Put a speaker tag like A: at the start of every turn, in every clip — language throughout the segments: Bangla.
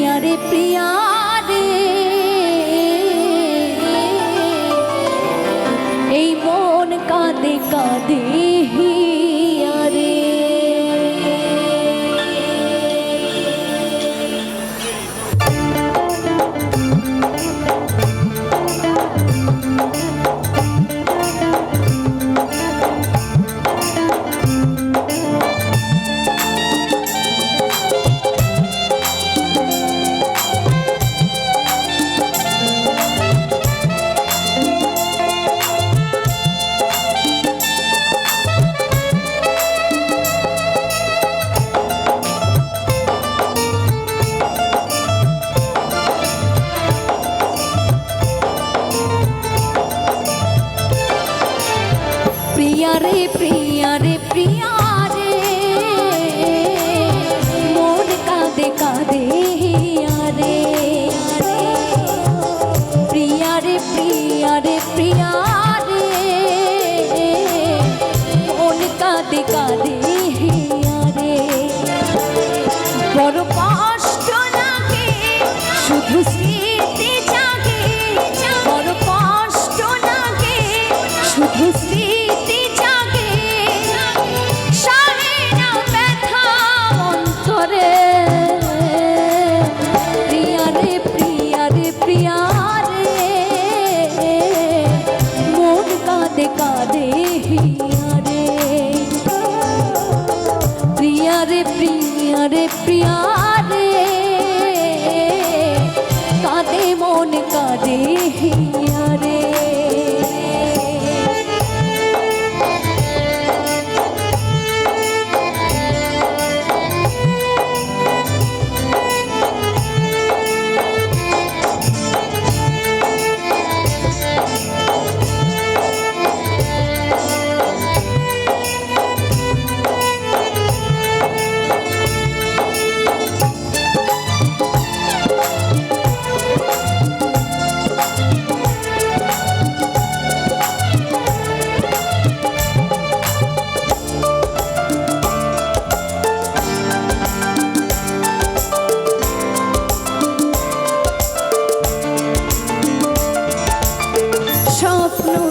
A: প্রিয়া রে প্রিয়া রে। এই মন কাঁদে কাঁদে রে প্রিয়া রে প্রিয়া রে। মন কাঁদে কাঁদে রে। প্রিয়া রে প্রিয়া রে প্রিয়া রে। মন কাঁদে কাঁদে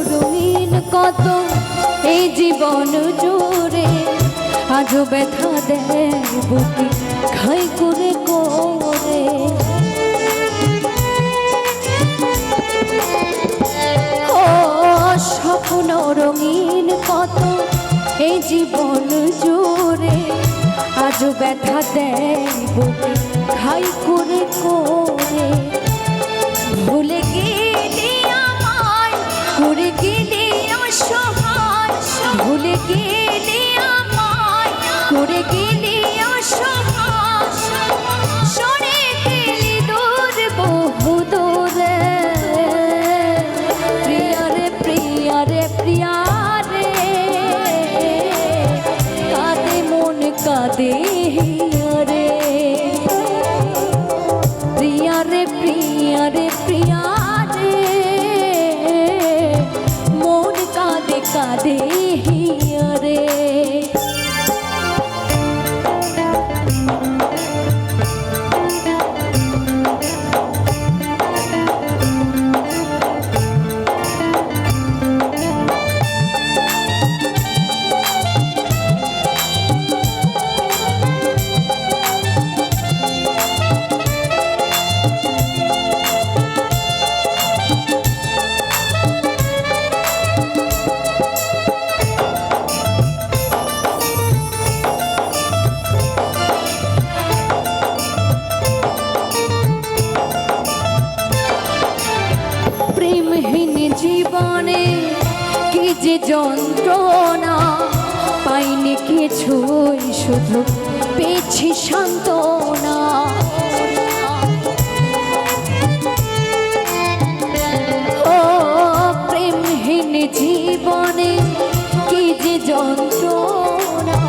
A: রঙিন কত এই জীবন জুড়ে। আজও ব্যথা দেয় খাই করে করে। ও স্বপ্ন রঙিন কত এই জীবন জুড়ে। আজও ব্যথা দেয় খাই করে করে। জীবনে কি যে যন্ত্রণা পাইনি কিছুই, শুধু পেয়েছি সান্ত্বনা। ও প্রেমহীন জীবনে কি যে যন্ত্রণা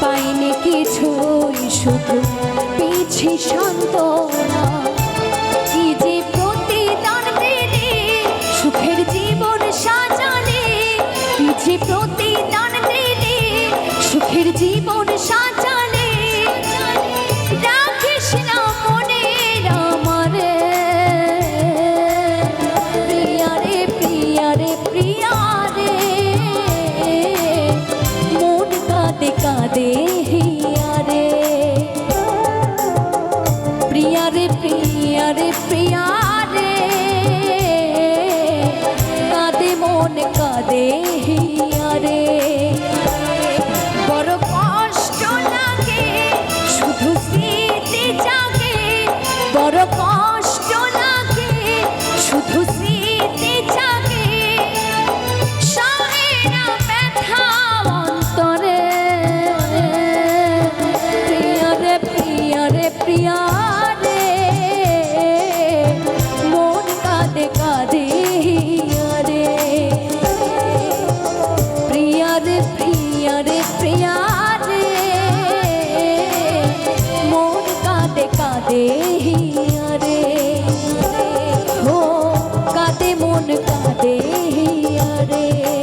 A: পাইনি কিছুই, শুধু পেয়েছি সান্ত্বনা। কাঁদে হিয়ারে